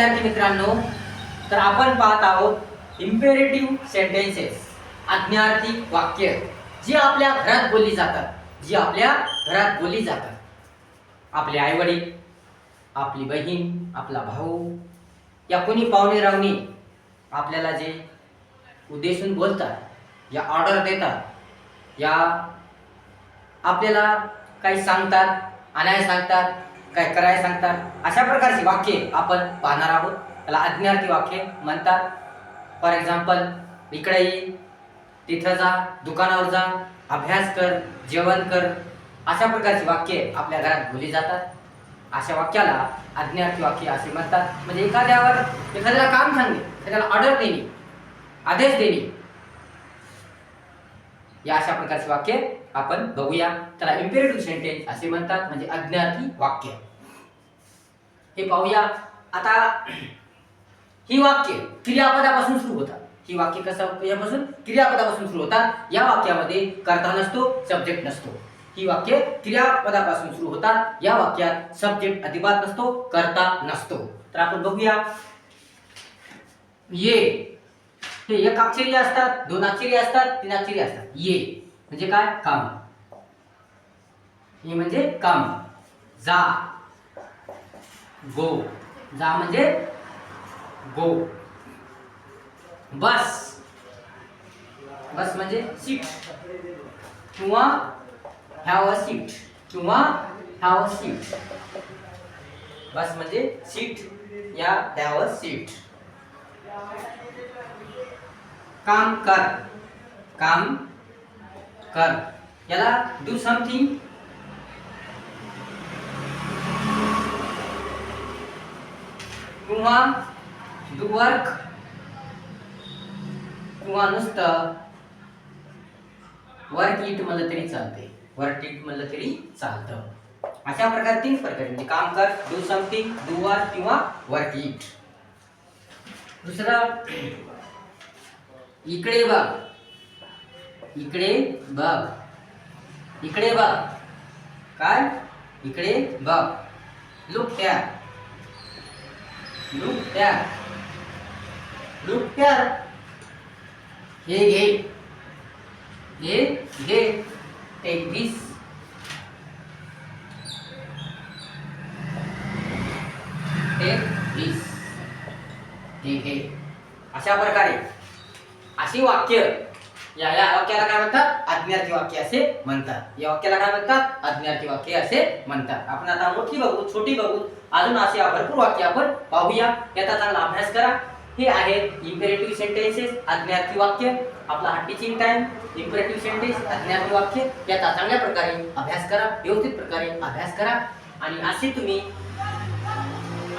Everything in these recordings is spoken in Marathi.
विद्यार्थी मित्रांनो तर आपण पाहत आहोत इम्पेरेटिव्ह सेंटेन्सेस आज्ञार्थी वाक्य जी आपल्या घरात बोलली जातात जी आपल्या घरात बोलली जातात. आपले आईवडील आपली बहीण आपला भाऊ या कोणी पाहुणे रावणी आपल्याला जे उद्देशून बोलतात या ऑर्डर देतात या आपल्याला काही सांगतात आणायला सांगतात काय करायला सांगतात? अशा प्रकारची वाक्ये आपण पाहणार आहोत. त्याला आज्ञार्थी वाक्ये म्हणतात. फॉर एक्झाम्पल इकडे ये तिथं जा दुकानावर जा अभ्यास कर जेवण कर. अशा प्रकारची वाक्ये आपल्या घरात बोलली जातात. अशा वाक्याला अज्ञार्थी वाक्य असे म्हणतात. म्हणजे एखाद्यावर एखाद्याला काम सांगणे एखाद्याला ऑर्डर देणे आदेश देणे. या अशा प्रकारची वाक्य आपण बघूया. त्याला इम्पेरेटिव्ह सेंटेन्स असे म्हणतात म्हणजे अज्ञाती वाक्य. हे पाहूया. आता ही वाक्य क्रियापदापासून सुरू होतात. ही वाक्य कसं यापासून क्रियापदापासून सुरू होतात. या वाक्यामध्ये कर्ता नसतो सब्जेक्ट नसतो. ही वाक्य क्रियापदापासून सुरू होतात. या वाक्यात सब्जेक्ट अजिबात नसतो कर्ता नसतो. तर आपण बघूया. ये. हे एक अक्षरी असतात दोन अक्षरी असतात तीन अक्षरी असतात. ये. म्हणजे काय? काम. हे म्हणजे काम. जा. गो. जा म्हणजे गो. बस. बस म्हणजे सीट. किंवा हॅव अ सीट किंवा हॅव अ सीट बस म्हणजे सीट. या हॅव अ सीट काम कर. काम कर. याला डू समथिंग किंवा डू वर्क किंवा नुसतं. वर्क इट म्हणलं तरी चालते वर्क इट म्हणलं तरी चालतं. अशा प्रकारे तीन प्रकारे म्हणजे काम कर डू समथिंग डू वर्क किंवा वर्क इट दुसरं इकडे बघ. इकडे बघ. इकडे बघ. काय? इकडे बघ. लुक त्या लुक त्या लुक त्या हे घे. हे घे. टेक दिस टेक दिस हे घे. अशा प्रकारे. अशी वाक्य. या या वाक्याला काय म्हणतात? अज्ञार्थी वाक्य असे म्हणतात. या वाक्याला काय म्हणतात? अज्ञार्थी वाक्य असे म्हणतात. आपण आता मोठी बघू छोटी बघू. अजून असे भरपूर वाक्य आपण पाहूया. याचा चांगला अभ्यास करा. हे आहेत इम्पेरेटिव्ह सेंटेन्सेस आज्ञार्थी वाक्य. आपला हा टीचिंग टाइम इम्पेरेटिव्ह सेंटेन्स अज्ञार्थी वाक्य. याचा चांगल्या प्रकारे अभ्यास करा व्यवस्थित प्रकारे अभ्यास करा. आणि असे तुम्ही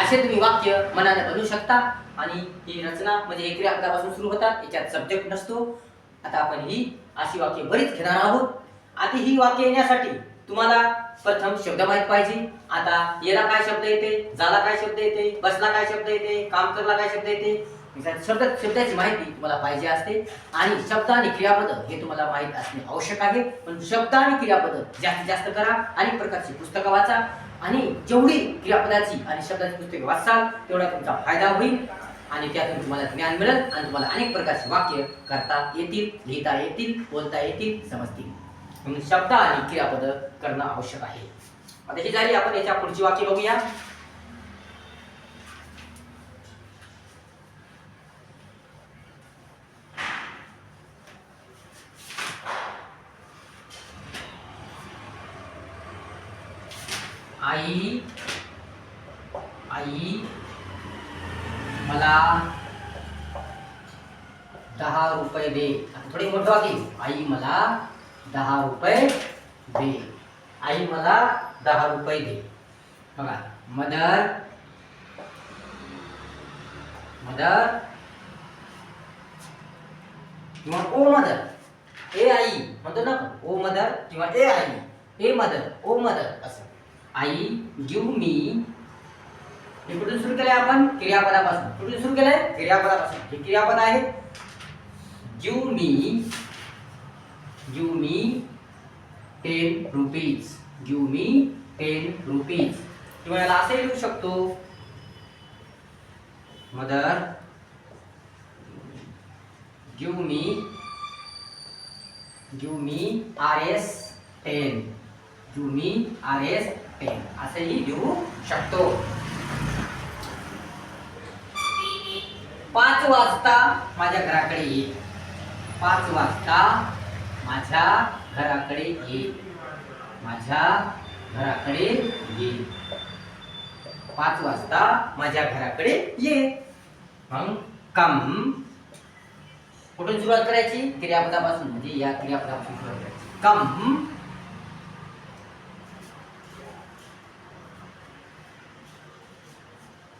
असे तुम्ही वाक्य मनाने बनवू शकता. आणि ही रचना म्हणजे हे क्रियापदापासून सुरू होतात. याच्यात सब्जेक्ट नसतो. आता आपण ही अशी वाक्य बरीच घेणार आहोत. आता ही वाक्य येण्यासाठी तुम्हाला प्रथम शब्द माहीत पाहिजे. आता येला काय शब्द येते? जाला काय शब्द येते? बसला काय शब्द येते? काम करला काय शब्द येते? शब्द शब्दाची माहिती तुम्हाला पाहिजे असते. आणि शब्द आणि क्रियापद हे तुम्हाला माहीत असणे आवश्यक आहे. पण शब्द आणि क्रियापद जास्तीत जास्त करा अनेक प्रकारची पुस्तकं वाचा. आणि जेवढी क्रियापदाची आणि शब्दाची पुस्तके वाचाल तेवढा तुमचा फायदा होईल. आणि त्यातून तुम्हाला ज्ञान मिळेल आणि तुम्हाला अनेक प्रकारचे वाक्य करता येतील लिहिता येतील बोलता येतील समजतील. म्हणून शब्द आणि क्रियापद करणं आवश्यक आहे. आता हे झाली आपण याच्या पुढची वाक्य बघूया. दहा रुपये दे. थोडी मोठं वाक्य आई मला दहा रुपये दे. आई मला दहा रुपये दे. मदर मदर ओ मदर, ए आई, म्हणतो ना ओ मदर किंवा ए आई, ए मदर, ओ मदर असं. आई गिव मी हे कुठून सुरू केलंय सुरू हे क्रियापद आहे. Give me give me ten rupees give me ten rupees किंवा याला असे लिहू शकतो. Mother give me give me R S ten me rs R S ten असंही लिहू शकतो. पाच वाजता माझ्या घराकडे येईल पाच वाजता माझ्या घराकडे ये. माझ्या घराकडे ये. पाच वाजता माझ्या घराकडे ये. मग कम कुठून सुरुवात करायची? क्रियापदापासून म्हणजे या क्रियापदापासून सुरुवात करायची. Come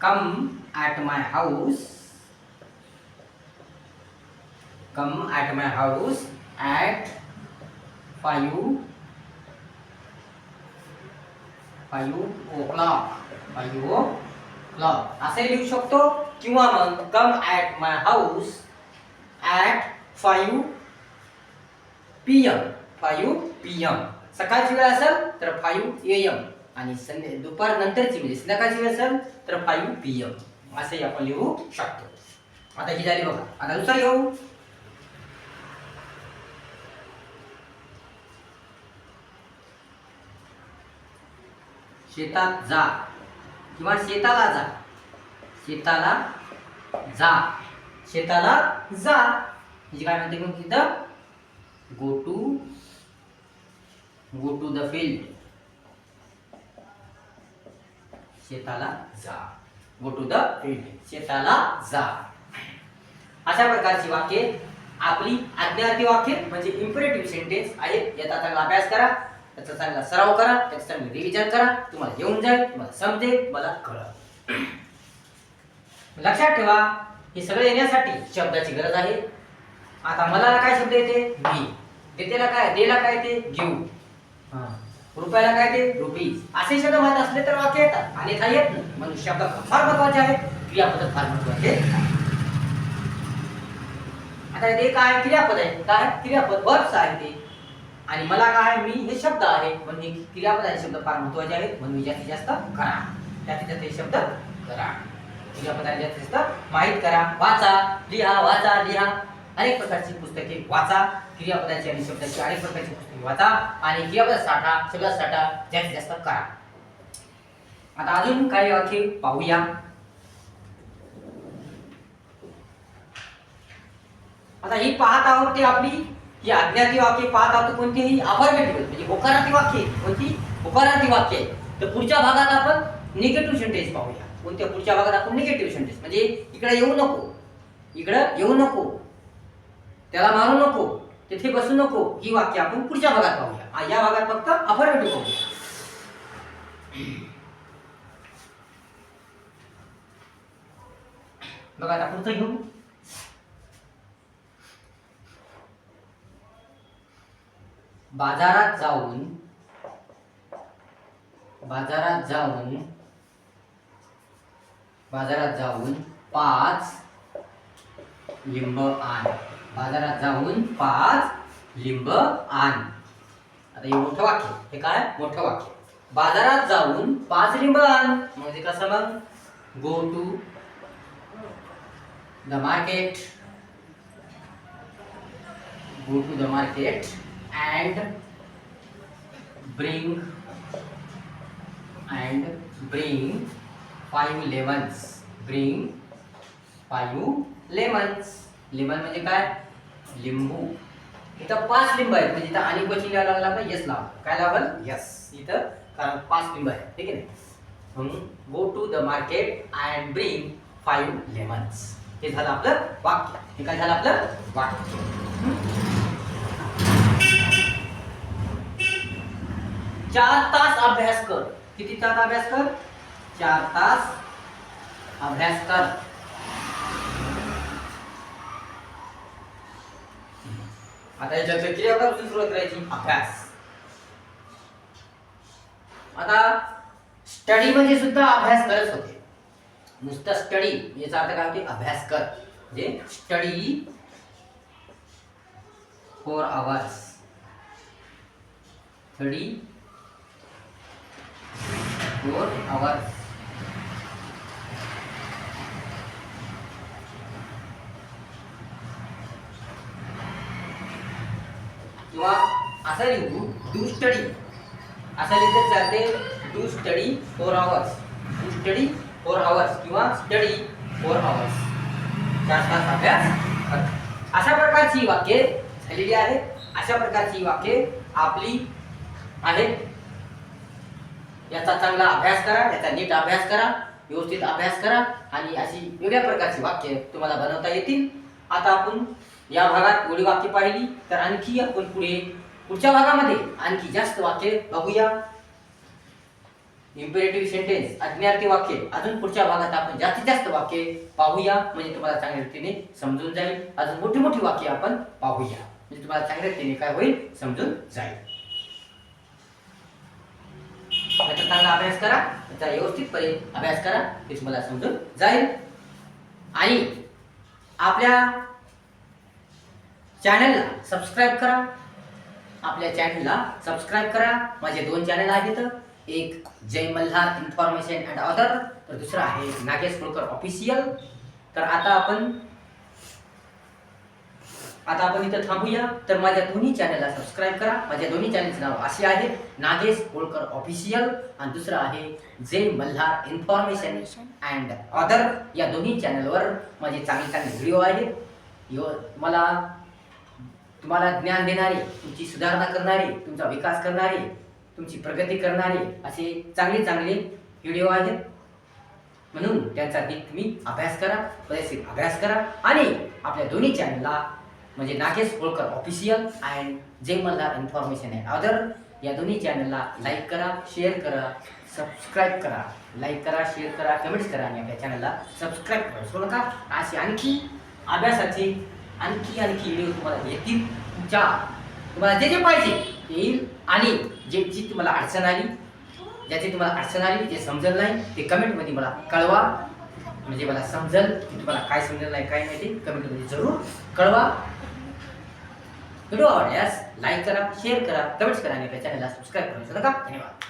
come at my house come at my house at five five o'clock five o'clock असे लिहू शकतो. किंवा मग come at my house at five P M five P M सकाळची वेळ असेल तर फाईव्ह ए एम आणि संध्या दुपार नंतरची म्हणजे संध्याकाळची वेळ असेल तर फाईव्ह पी एम असंही आपण लिहू शकतो. आता ही झाली बघा. आता दुसरा घेऊ. शेतात जा. किंवा शेताला जा. शेताला जा. शेताला जा. म्हणजे काय म्हणते मग तिथं? Go to go to the field शेताला जा. गो टू द फील्ड शेताला जा. अशा प्रकारची वाक्ये आपली आज्ञार्थी वाक्य म्हणजे इम्परेटिव्ह सेंटेन्स आहेत. याचा चांगला अभ्यास करा. त्याचा चांगला सराव करा त्याचं चांगलं रिव्हिजन करा तुम्हाला येऊन जाईल तुम्हाला समजेल मला कळलं. लक्षात ठेवा हे सगळं येण्यासाठी शब्दाची गरज आहे. आता मला काय शब्द येते? मी. देतेला काय देला काय ते? घेऊ. रुपयाला काय ते? रुपीज असे शब्द माहीत असले तर वाक्य येतात. आणि येत नाही. म्हणून शब्द फार महत्त्वाचे आहेत. क्रियापद फार महत्त्वाचे आहेत. आता ते काय? क्रियापद आहे. काय? क्रियापद. वर्ष आहे ते आणि मला काय मी हे शब्द आहे म्हणजे हे क्रियापदाचे शब्द फार महत्त्वाचे आहेत म्हणून मी जास्तीत जास्त करा. जास्तीत जास्त हे शब्द करा. क्रियापदाने जास्तीत जास्त माहीत करा. वाचा लिहा वाचा लिहा. अनेक प्रकारची पुस्तके वाचा. क्रियापदाची आणि शब्दाची अनेक प्रकारची पुस्तके वाचा. आणि क्रियापद साठा शब्द साठा जास्तीत जास्त करा. आता अजून काही वाक्य पाहूया. आता ही पाहत आहोत ते आपली ही अज्ञाती वाक्य पाहत आहोत कोणतीही अफर्मेटिव्ह म्हणजे होकारार्थी वाक्य आहे. कोणती होकारार्थी वाक्य आहे. तर पुढच्या भागात आपण निगेटिव्ह सेंटेन्स पाहूया कोणत्या पुढच्या भागात आपण निगेटिव्ह सेंटेन्स म्हणजे इकडे येऊ नको इकडं येऊ नको त्याला मारू नको तिथे बसू नको ही वाक्य आपण पुढच्या भागात पाहूया या भागात फक्त अफर्मेटिव्ह पाहूया बघा आता पुढचं घेऊ बाजारात जाऊन बाजारात जाऊन बाजारात जाऊन पाच लिंब आण. बाजारात जाऊन पाच लिंब आण. आता हे मोठं वाक्य हे काय? मोठं वाक्य. बाजारात जाऊन पाच लिंब आण. म्हणजे कसं मग? Go to the market go to the market and bring and bring five lemons. Bring five lemons. Lemon म्हणजे काय? लिंबू. इथं पाच लिंब आहेत. म्हणजे इथं आणि क्वचित लिहायला लागला आपण येस लाव काय लावल यस इथं कारण पाच लिंब आहेत. ठीक आहे म्हणून go to the market and bring five lemons हे झालं आपलं वाक्य. हे काय झालं आपलं? वाक्य. चार तास अभ्यास कर. किती तास अभ्यास कर? चार तास अभ्यास कर. आता याच्यात क्रियापदापासून सुरुवात करायची? अभ्यास. आता स्टडी म्हणजे सुद्धा अभ्यास करत होते. नुसतं स्टडी याचा अर्थ काय होते? अभ्यास कर. म्हणजे study four hours study four hours किंवा असं लिहू डू स्टडी असं लिहिलं चालते do study four hours do study four hours किंवा स्टडी फोर आवर्स चार तास अभ्यास अशा प्रकारची वाक्ये झालेली आहेत अशा प्रकारची वाक्ये आपली आहेत याचा चांगला अभ्यास करा याचा नीट अभ्यास करा व्यवस्थित अभ्यास करा आणि अशी वेगळ्या प्रकारची वाक्य तुम्हाला बनवता येतील. आता आपण या भागात एवढी वाक्य पाहिली तर आणखी आपण पुढे पुढच्या भागामध्ये आणखी जास्त वाक्य बघूया. इम्पेरेटिव्ह सेंटेन्स अज्ञार्थी वाक्य. अजून पुढच्या भागात आपण जास्तीत जास्त वाक्य पाहूया म्हणजे तुम्हाला चांगल्या रीतीने समजून जाईल. अजून मोठी मोठी वाक्य आपण पाहूया म्हणजे तुम्हाला चांगल्या रीतीने काय होईल समजून जाईल. चांगला अभ्यास करा त्याचा व्यवस्थितपणे अभ्यास करा हे तुम्हाला समजून जाईल. आणि आपल्या चॅनलला सबस्क्राईब करा. आपल्या चॅनलला सबस्क्राईब करा. माझे दोन चॅनल आहेत एक Jay Malhar information and other तर दुसरं आहे नागेश होळकर ऑफिशियल तर आता आपण आता आपण इथं थांबूया. तर माझ्या दोन्ही चॅनलला सबस्क्राईब करा. माझ्या दोन्ही चॅनलचं नाव असे आहे. नागेश होळकर ऑफिशियल आणि दुसरं आहे जे मल्हार इन्फॉर्मेशन अँड अदर या दोन्ही चॅनलवर माझे चांगले चांगले व्हिडिओ आहेत. यो मला तुम्हाला ज्ञान देणारे तुमची सुधारणा करणारे तुमचा विकास करणारे तुमची प्रगती करणारे असे चांगले चांगले व्हिडिओ आहेत. म्हणून त्यांचा नीट तुम्ही अभ्यास करा. व्यवस्थित अभ्यास करा. आणि आपल्या दोन्ही चॅनलला म्हणजे नागेश होळकर ऑफिशियल अँड जे मला इन्फॉर्मेशन आहे अदर या दोन्ही चॅनलला लाईक करा शेअर करा सबस्क्राईब करा. लाईक करा शेअर करा कमेंट्स करा आणि आपल्या चॅनलला सबस्क्राईब करा. सोड नका असे आणखी अभ्यासाचे आणखी आणखी व्हिडिओ तुम्हाला येतील. तुमच्या तुम्हाला जे जे पाहिजे येईल. आणि जे जी तुम्हाला अडचण आली ज्याची तुम्हाला अडचण आली जे समजलं नाही ते कमेंटमध्ये मला कळवा. म्हणजे मला समजेल की तुम्हाला काय समजलं नाही काय नाही ते कमेंटमध्ये जरूर कळवा. व्हिडिओ आवडल्यास लाईक करा शेअर करा कमेंट्स करा आणि आपल्या चॅनलला सबस्क्राईब करू विसरू नका. धन्यवाद.